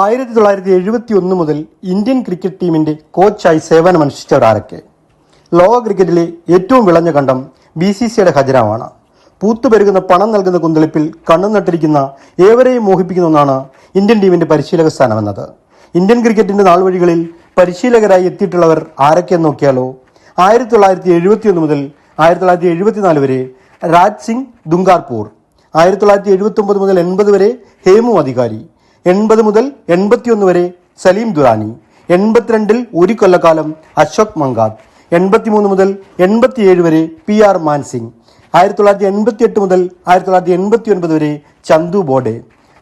ആയിരത്തി തൊള്ളായിരത്തി എഴുപത്തി ഒന്ന് മുതൽ ഇന്ത്യൻ ക്രിക്കറ്റ് ടീമിന്റെ കോച്ചായി സേവനമനുഷ്ഠിച്ചവരാരൊക്കെ ലോക ക്രിക്കറ്റിലെ ഏറ്റവും വിളഞ്ഞ കണ്ടം ബി സി സിയുടെ ഖജനാവാണ്. പൂത്തുപെരുകുന്ന പണം നൽകുന്ന കുന്തളിപ്പിൽ കണ്ണു നട്ടിരിക്കുന്ന ഏവരെയും മോഹിപ്പിക്കുന്ന ഒന്നാണ് ഇന്ത്യൻ ടീമിന്റെ പരിശീലക സ്ഥാനമെന്നത്. ഇന്ത്യൻ ക്രിക്കറ്റിന്റെ നാൾവഴികളിൽ പരിശീലകരായി എത്തിയിട്ടുള്ളവർ ആരൊക്കെയെന്ന് നോക്കിയാലോ? ആയിരത്തി തൊള്ളായിരത്തി എഴുപത്തി ഒന്ന് മുതൽ ആയിരത്തി തൊള്ളായിരത്തി എഴുപത്തിനാല് വരെ രാജ് സിംഗ് ദുങ്കാർപൂർ ആയിരത്തി തൊള്ളായിരത്തി എഴുപത്തി ഒമ്പത് മുതൽ എൺപത് വരെ ഹേമു അധികാരി. എൺപത് മുതൽ എൺപത്തിയൊന്ന് വരെ സലീം ദുറാനി എൺപത്തിരണ്ടിൽ ഒരു കൊല്ലക്കാലം അശോക് മങ്കാദ് എൺപത്തിമൂന്ന് മുതൽ എൺപത്തിയേഴ് വരെ പി ആർ മാൻസിംഗ് ആയിരത്തി തൊള്ളായിരത്തി എൺപത്തി എട്ട് മുതൽ ആയിരത്തി തൊള്ളായിരത്തി എൺപത്തി ഒൻപത് വരെ ചന്തു ബോഡെ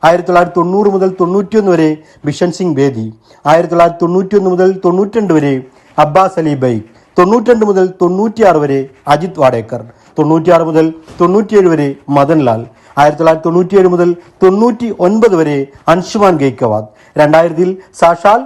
ആയിരത്തി തൊള്ളായിരത്തി തൊണ്ണൂറ് മുതൽ തൊണ്ണൂറ്റിയൊന്ന് വരെ ബിഷൻ സിംഗ് ബേദി ആയിരത്തി തൊള്ളായിരത്തി തൊണ്ണൂറ്റിയൊന്ന് മുതൽ തൊണ്ണൂറ്റിരണ്ട് വരെ അബ്ബാസ് അലി ബൈ തൊണ്ണൂറ്റിരണ്ട് മുതൽ തൊണ്ണൂറ്റിയാറ് വരെ അജിത് വാഡേക്കർ തൊണ്ണൂറ്റിയാറ് മുതൽ തൊണ്ണൂറ്റിയേഴ് വരെ മദൻലാൽ ആയിരത്തി തൊള്ളായിരത്തി തൊണ്ണൂറ്റിയേഴ് മുതൽ തൊണ്ണൂറ്റി ഒൻപത് വരെ അൻഷുമാൻ ഗെയ്ക്കവാദ് രണ്ടായിരത്തിൽ സാക്ഷാൽ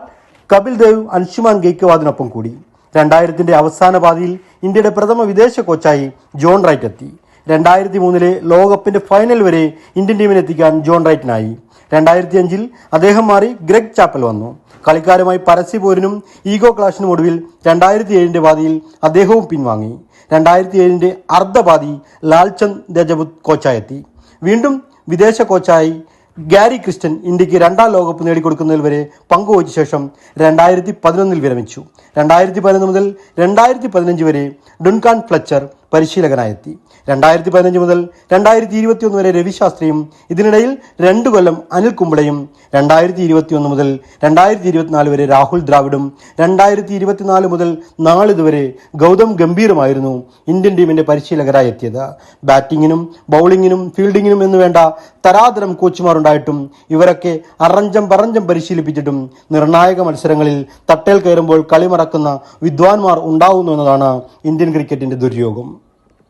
കപിൽ ദേവ് അൻഷുമാൻ ഗെയ്ക്കവാദിനൊപ്പം കൂടി. രണ്ടായിരത്തിന്റെ അവസാന പാതിയിൽ ഇന്ത്യയുടെ പ്രഥമ വിദേശ കോച്ചായി ജോൺ റൈറ്റ് എത്തി. രണ്ടായിരത്തി മൂന്നിലെ ലോകകപ്പിന്റെ ഫൈനൽ വരെ ഇന്ത്യൻ ടീമിനെത്തിക്കാൻ ജോൺ റൈറ്റിനായി. രണ്ടായിരത്തി അഞ്ചിൽ അദ്ദേഹം മാറി ഗ്രെഗ് ചാപ്പൽ വന്നു. കളിക്കാരുമായി പരസ്യപോരിനും ഈഗോ ക്ലാഷിനും ഒടുവിൽ രണ്ടായിരത്തി ഏഴിന്റെ പാതിയിൽ അദ്ദേഹവും പിൻവാങ്ങി. രണ്ടായിരത്തി ഏഴിന്റെ അർദ്ധപാതി ലാൽചന്ദ് രജപുത് കോച്ചായെത്തി. വീണ്ടും വിദേശ കോച്ചായി ഗാരി ക്രിസ്റ്റൻ ഇന്ത്യയ്ക്ക് രണ്ടാം ലോകകപ്പ് നേടിക്കൊടുക്കുന്നതിൽ വരെ പങ്കുവച്ച ശേഷം രണ്ടായിരത്തി പതിനൊന്നിൽ വിരമിച്ചു. രണ്ടായിരത്തി പതിനൊന്ന് മുതൽ രണ്ടായിരത്തി പതിനഞ്ച് വരെ ഡുൻകാൻ ഫ്ലച്ചർ പരിശീലകനായെത്തി. രണ്ടായിരത്തി പതിനഞ്ച് മുതൽ രണ്ടായിരത്തി ഇരുപത്തിയൊന്ന് വരെ രവിശാസ്ത്രിയും ഇതിനിടയിൽ രണ്ടു കൊല്ലം അനിൽ കുംബ്ലയും രണ്ടായിരത്തി ഇരുപത്തിയൊന്ന് മുതൽ രണ്ടായിരത്തി ഇരുപത്തിനാല് വരെ രാഹുൽ ദ്രാവിഡും രണ്ടായിരത്തി ഇരുപത്തിനാല് മുതൽ നാളിതുവരെ ഗൗതം ഗംഭീറുമായിരുന്നു ഇന്ത്യൻ ടീമിന്റെ പരിശീലകരായി എത്തിയത്. ബാറ്റിങ്ങിനും ബൗളിങ്ങിനും ഫീൽഡിങ്ങിനും എന്ന് വേണ്ട തരാതരം കോച്ചുമാരുണ്ടായിട്ടും ഇവരൊക്കെ അറഞ്ചം പറഞ്ചം പരിശീലിപ്പിച്ചിട്ടും നിർണായക മത്സരങ്ങളിൽ തട്ടേൽ കയറുമ്പോൾ കളിമറക്കുന്ന വിദ്വാൻമാർ ഉണ്ടാവുന്നു എന്നതാണ് ഇന്ത്യൻ ക്രിക്കറ്റിന്റെ ദുര്യോഗം.